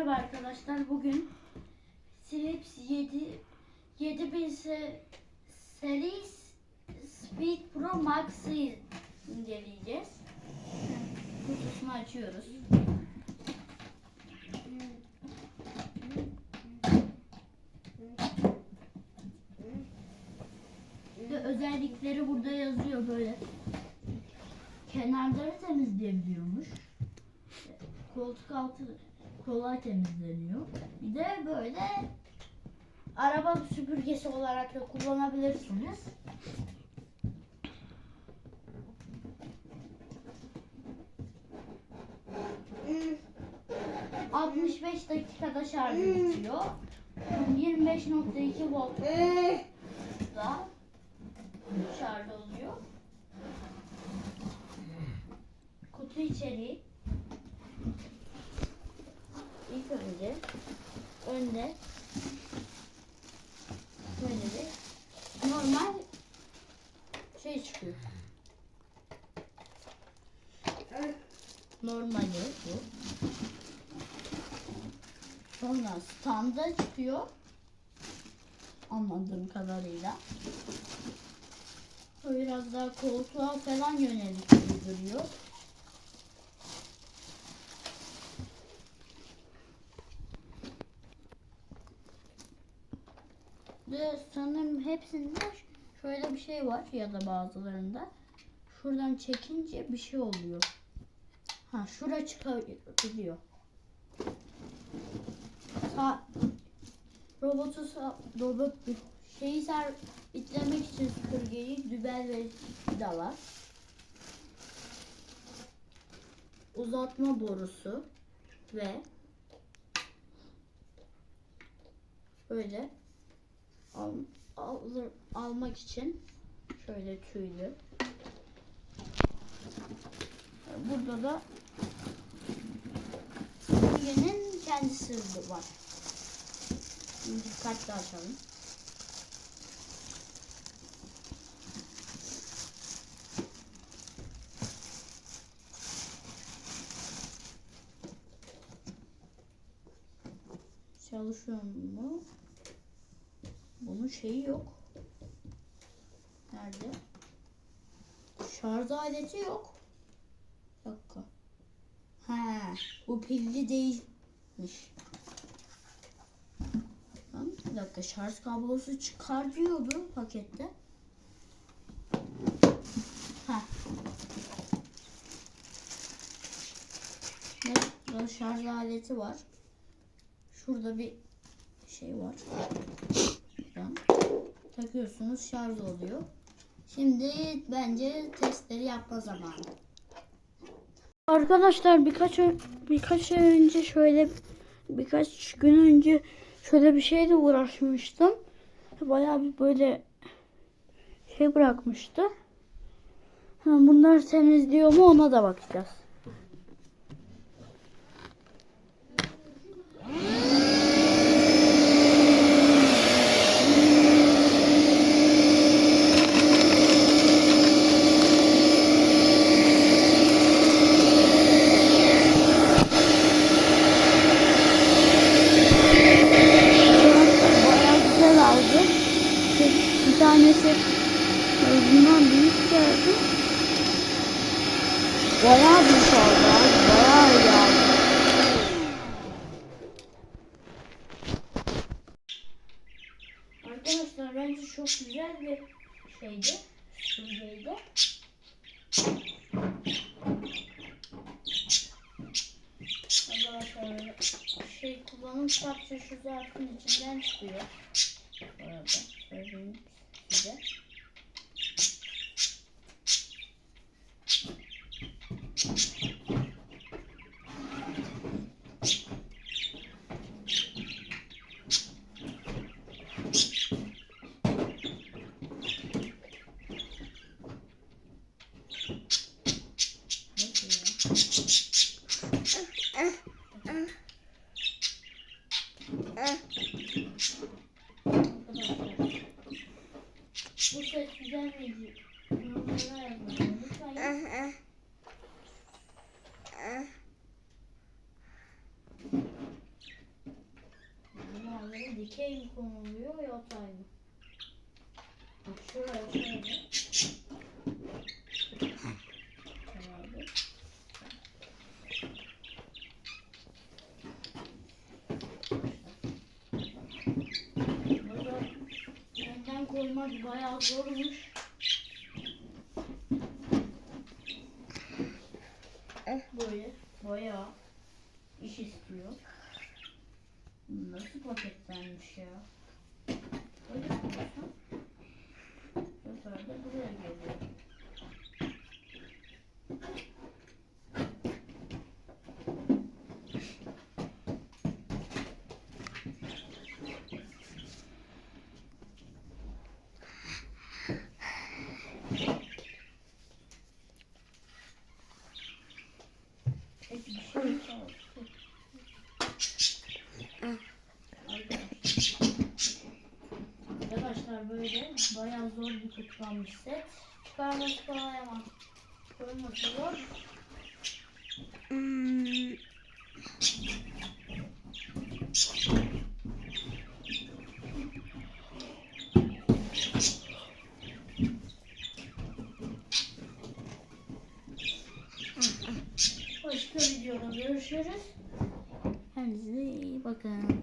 Merhaba arkadaşlar. Bugün Philips 7 7000 se- seri Speed Pro Max'i inceleyeceğiz. Kutusunu açıyoruz. Ve özellikleri burada yazıyor böyle. Kenarları temizleyebiliyormuş. Koltuk altı kolay temizleniyor. Bir de böyle araba süpürgesi olarak da kullanabilirsiniz. Hmm. 65 dakikada şarj bitiyor. 25.2 volt da şarj oluyor. Kutu içeriği önce önde böyle bir normal şey çıkıyor. Normali bu. Sonra standa çıkıyor. Anladığım kadarıyla. Biraz daha koltuğa falan yönelik hepsinde şöyle bir şey var ya da bazılarında. Şuradan çekince bir şey oluyor. Ha şura çıkabiliyor. Sa robotu sa robot şeyi sabitlemek için süpürgeyi dübel ve vidalar. Uzatma borusu ve böyle alır, almak için şöyle tüylü. Burada da süpürgenin kendisi var. Şimdi dikkatli açalım. Çalışıyor mu? Bunun şeyi yok. Nerede? Şarj aleti yok. Bir dakika. Ha, bu pilli değilmiş. Tamam, bir dakika şarj kablosu çıkar diyordu pakette. Ha. Ne? Şarj aleti var. Şurada bir şey var. Takıyorsunuz şarj oluyor. Şimdi bence testleri yapma zamanı. Arkadaşlar birkaç birkaç ay önce şöyle birkaç gün önce şöyle bir şeyle uğraşmıştım. Bayağı bir böyle şey bırakmıştı. Bunlar temizliyor mu ona da bakacağız. Bayağı aldı abi. Bayağı iyi aldı. Arkadaşlar bence çok güzel bir şeydi. Süpürgeydi. Arkadaşlar şey kullanım parça şu zarfın içinden çıkıyor. Bu arada söyleyeyim size. Dikey mi konuluyor yatay mı? Şöyle. Herhalde. Burada önden koymak bayağı zormuş. Böyle bayağı iş istiyor. Nasıl paketlenmiş ya? Böyle koysam. Bu sefer buraya geliyor. Peki bir şey mi kaldı? Arkadaşlar böyle zor bir kutulanmış set. Çıkarması kolay ama koyması zor. Hmm, Başka videoda görüşürüz. Kendinize iyi bakın.